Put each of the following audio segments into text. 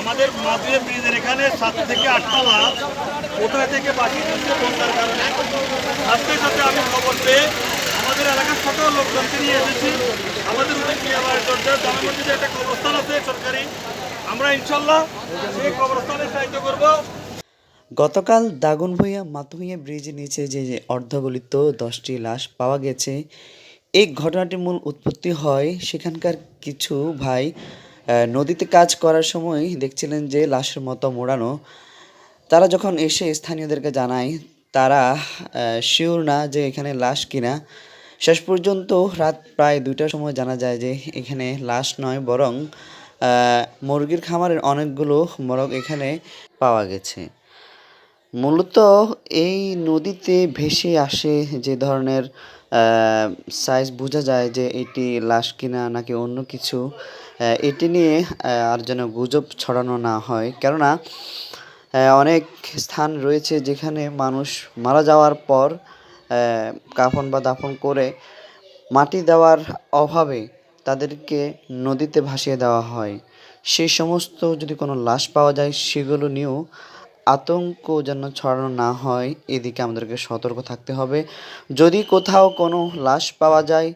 আমাদের মাদুয়ে ব্রিজের এখানে সাত থেকে আটটা লাশ, কোথায় থেকে বাকি দিচ্ছে বন্যার কারণে সাথে সাথে আমি খবর পেয়ে আমাদের এলাকার সকল লোকজনকে নিয়ে এসেছি। আমাদের মধ্যে যে একটা কবরস্থান আছে সরকারি, আমরা ইনশাল্লাহ সেই কবরস্থানে সাহায্য করব। গতকাল দাগুন দাগনভূঞা মাতুইয়া ব্রিজের নিচে যে অর্ধগলিত দশটি লাশ পাওয়া গেছে এই ঘটনাটির মূল উৎপত্তি হয় সেখানকার কিছু ভাই নদীতে কাজ করার সময় দেখছিলেন যে লাশের মতো মোড়ানো। তারা যখন এসে স্থানীয়দেরকে জানায়, তারা শিওর না যে এখানে লাশ কিনা। শেষ পর্যন্ত রাত প্রায় দুইটার সময় জানা যায় যে এখানে লাশ নয়, বরং মুরগির খামারের অনেকগুলো মোরগ এখানে পাওয়া গেছে। মূলত এই নদীতে ভেসে আসে যে ধরনের সাইজ বোঝা যায় যে এটি লাশ কিনা নাকি অন্য কিছু এটি নিয়ে আর যেন গুজব ছড়ানো না হয়। কেননা অনেক স্থান রয়েছে যেখানে মানুষ মারা যাওয়ার পর কাফন বা দাফন করে মাটি দেওয়ার অভাবে তাদেরকে নদীতে ভাসিয়ে দেওয়া হয়। সেই সমস্ত যদি কোনো লাশ পাওয়া যায়, সেগুলো নিয়েও আতঙ্ক যেন ছড়ানো না হয়, এদিকে আমাদেরকে সতর্ক থাকতে হবে। যদি কোথাও কোনো লাশ পাওয়া যায়,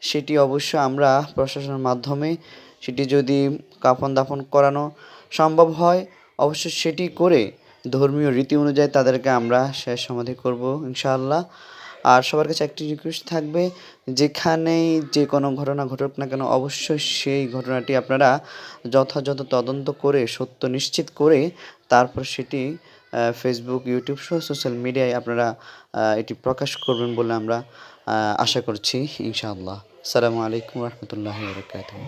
সেটি অবশ্য আমরা প্রশাসনের মাধ্যমে, সেটি যদি কাফন দাফন করানো সম্ভব হয় অবশ্য সেটি করে ধর্মীয় রীতি অনুযায়ী তাদেরকে আমরা শেষ সমাধি করব, ইনশাআল্লাহ। আর সবার কাছে একটি রিকোয়েস্ট থাকবে, যেখানেই যে কোনো ঘটনা ঘটুক না কেন, অবশ্যই সেই ঘটনাটি আপনারা যথাযথ তদন্ত করে, সত্য নিশ্চিত করে, তারপর সেটি ফেসবুক ইউটিউব সহ সোশ্যাল মিডিয়ায় আপনারা এটি প্রকাশ করবেন বলে আমরা আশা করছি, ইনশাআল্লাহ। আসসালামু আলাইকুম রহমতুল্লাহ বরকাতুহ।